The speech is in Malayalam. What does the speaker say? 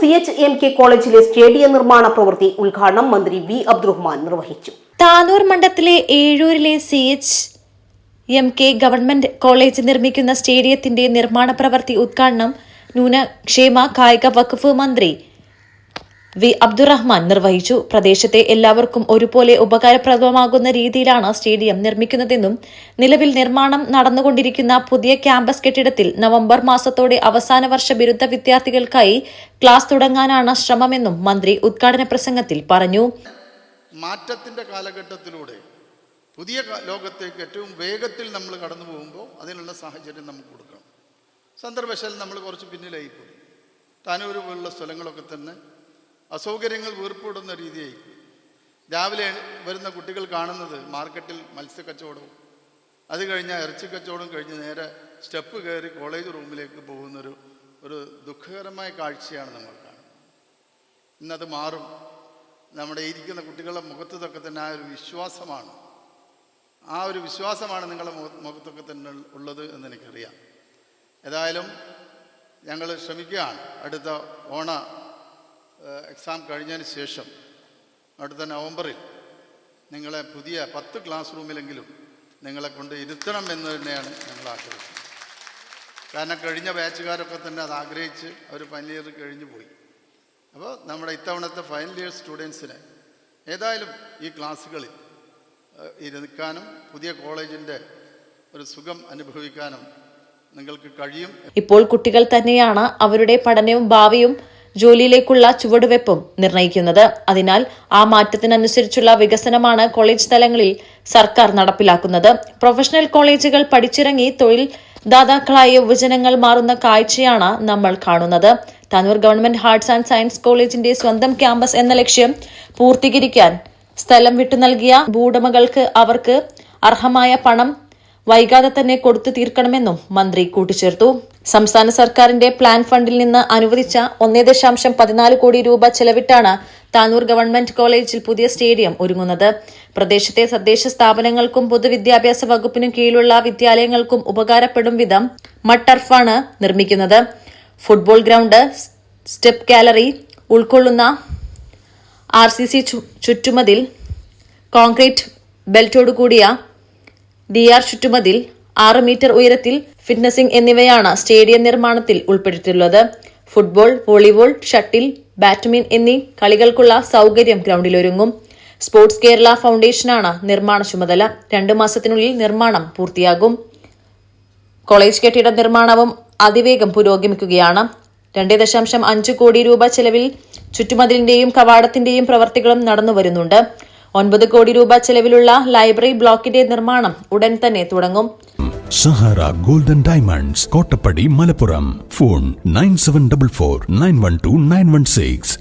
സി എച്ച് എം കെ കോളേജിലെ സ്റ്റേഡിയം നിർമ്മാണ പ്രവൃത്തി ഉദ്ഘാടനം മന്ത്രി വി അബ്ദുറഹ്മാൻ നിർവഹിച്ചു. താനൂർ മണ്ഡലത്തിലെ ഏഴൂരിലെ C H M K government college നിർമ്മിക്കുന്ന സ്റ്റേഡിയത്തിന്റെ നിർമ്മാണ പ്രവൃത്തി ഉദ്ഘാടനം ന്യൂനക്ഷേമ കായിക വകുപ്പ് മന്ത്രി വി അബ്ദുറഹ്മാൻ നിർവഹിച്ചു. പ്രദേശത്തെ എല്ലാവർക്കും ഒരുപോലെ ഉപകാരപ്രദമാകുന്ന രീതിയിലാണ് സ്റ്റേഡിയം നിർമ്മിക്കുന്നതെന്നും നിലവിൽ നിർമ്മാണം നടന്നുകൊണ്ടിരിക്കുന്ന പുതിയ ക്യാമ്പസ് കെട്ടിടത്തിൽ നവംബർ മാസത്തോടെ അവസാന വർഷ ബിരുദ വിദ്യാർത്ഥികൾക്കായി ക്ലാസ് തുടങ്ങാനാണ് ശ്രമമെന്നും മന്ത്രി ഉദ്ഘാടന പ്രസംഗത്തിൽ പറഞ്ഞു. മാറ്റത്തിന്റെ കാലഘട്ടത്തിലൂടെ പുതിയ ലോകത്തേക്ക് ഏറ്റവും വേഗത്തിൽ നമ്മൾ കടന്നു പോകുമ്പോൾ അതിനുള്ള സാഹചര്യം നമുക്ക് കൊടുക്കണം സന്ദർഭശാലം നമ്മൾ കുറച്ച് പിന്നിലായി പോയി താനൂർ പോലുള്ള സ്ഥലങ്ങളൊക്കെ തന്നെ അസൗകര്യങ്ങൾ വീർപ്പിടുന്ന രീതിയായി രാവിലെ വരുന്ന കുട്ടികൾ കാണുന്നത് മാർക്കറ്റിൽ മത്സ്യക്കച്ചവടവും അത് കഴിഞ്ഞാൽ ഇറച്ചി കച്ചവടം കഴിഞ്ഞ് നേരെ സ്റ്റെപ്പ് കയറി കോളേജ് റൂമിലേക്ക് പോകുന്നൊരു ഒരു ദുഃഖകരമായ കാഴ്ചയാണ് നമ്മൾ കാണുന്നത്. ഇന്നത് മാറും. നമ്മുടെ ഇരിക്കുന്ന കുട്ടികളുടെ മുഖത്തൊക്കെ തന്നെ ആ ഒരു വിശ്വാസമാണ്. ആ ഒരു വിശ്വാസമാണ് നിങ്ങളുടെ മുഖ- മുഖത്തൊക്കെ തന്നെ ഉള്ളത് എന്ന് എനിക്കറിയാം. ഏതായാലും ഞങ്ങൾ ശ്രമിക്കുകയാണ്. അടുത്ത ഓണ എക്സാം കഴിഞ്ഞതിന് ശേഷം അടുത്ത നവംബറിൽ നിങ്ങളെ പുതിയ പത്ത് ക്ലാസ് റൂമിലെങ്കിലും നിങ്ങളെ കൊണ്ട് ഇരുത്തണം എന്ന് തന്നെയാണ് ഞങ്ങൾ ആഗ്രഹിക്കുന്നത് കാരണം കഴിഞ്ഞ ബാച്ചുകാരൊക്കെ തന്നെ അത് ആഗ്രഹിച്ച് അവർ ഫൈനൽ ഇയർ കഴിഞ്ഞു പോയി. അപ്പോൾ നമ്മുടെ ഇത്തവണത്തെ ഫൈനൽ ഇയർ സ്റ്റുഡൻസിന് ഏതായാലും ഈ ക്ലാസ്സുകളിൽ ഇരിക്കാനും പുതിയ കോളേജിന്റെ ഒരു സുഖം അനുഭവിക്കാനും നിങ്ങൾക്ക് കഴിയും. ഇപ്പോൾ കുട്ടികൾ തന്നെയാണ് അവരുടെ പഠനവും ഭാവിയും ജോലിയിലേക്കുള്ള ചുവടുവെപ്പും നിർണയിക്കുന്നത് അതിനാൽ ആ മാറ്റത്തിനനുസരിച്ചുള്ള വികസനമാണ് കോളേജ് തലങ്ങളിൽ സർക്കാർ നടപ്പിലാക്കുന്നത്. പ്രൊഫഷണൽ കോളേജുകൾ പഠിച്ചിറങ്ങി തൊഴിൽ ദാതാക്കളായ യുവജനങ്ങൾ മാറുന്ന കാഴ്ചയാണ് നമ്മൾ കാണുന്നത്. Tanur government arts and science കോളേജിന്റെ സ്വന്തം ക്യാമ്പസ് എന്ന ലക്ഷ്യം പൂർത്തീകരിക്കാൻ സ്ഥലം വിട്ടു നൽകിയ ഭൂടമകൾക്ക് അവർക്ക് അർഹമായ പണം വൈകാതെ തന്നെ കൊടുത്തു തീർക്കണമെന്നും മന്ത്രി കൂട്ടിച്ചേർത്തു. സംസ്ഥാന സർക്കാരിന്റെ പ്ലാൻ ഫണ്ടിൽ നിന്ന് അനുവദിച്ച ഒന്നേ ദശാംശം പതിനാല് കോടി രൂപ ചെലവിട്ടാണ് താനൂർ ഗവൺമെന്റ് കോളേജിൽ പുതിയ സ്റ്റേഡിയം ഒരുങ്ങുന്നത്. പ്രദേശത്തെ തദ്ദേശ സ്ഥാപനങ്ങൾക്കും പൊതുവിദ്യാഭ്യാസ വകുപ്പിനും കീഴിലുള്ള വിദ്യാലയങ്ങൾക്കും ഉപകാരപ്പെടും വിധം മട്ടർഫാണ് നിർമ്മിക്കുന്നത്. ഫുട്ബോൾ ഗ്രൗണ്ട് സ്റ്റെപ്പ് ഗാലറി ഉൾക്കൊള്ളുന്ന ആർ സി സി ചുറ്റുമതിൽ കോൺക്രീറ്റ് ബെൽറ്റോടുകൂടിയ ആർ ചുറ്റുമതിൽ ആറ് മീറ്റർ ഉയരത്തിൽ ഫിറ്റ്നസിംഗ് എന്നിവയാണ് സ്റ്റേഡിയം നിർമ്മാണത്തിൽ ഉൾപ്പെടുത്തിയിട്ടുള്ളത്. ഫുട്ബോൾ വോളിബോൾ ഷട്ടിൽ ബാഡ്മിൻ എന്നീ കളികൾക്കുള്ള സൗകര്യം ഗ്രൗണ്ടിലൊരുങ്ങും. സ്പോർട്സ് കേരള ഫൗണ്ടേഷനാണ് നിർമ്മാണ ചുമതല. രണ്ടു മാസത്തിനുള്ളിൽ നിർമ്മാണം പൂർത്തിയാകും. കോളേജ് കെട്ടിട നിർമ്മാണവും അതിവേഗം പുരോഗമിക്കുകയാണ്. രണ്ട് ദശാംശം അഞ്ച് കോടി രൂപ ചെലവിൽ ചുറ്റുമതിലിന്റെയും കവാടത്തിന്റെയും പ്രവർത്തികളും നടന്നുവരുന്നുണ്ട്. ഒൻപത് കോടി രൂപ ചെലവിലുള്ള ലൈബ്രറി ബ്ലോക്കിന്റെ നിർമ്മാണം ഉടൻ തന്നെ തുടങ്ങും. Sahara golden diamonds Kottappadi Malappuram. Phone nine seven double four nine one two nine one six.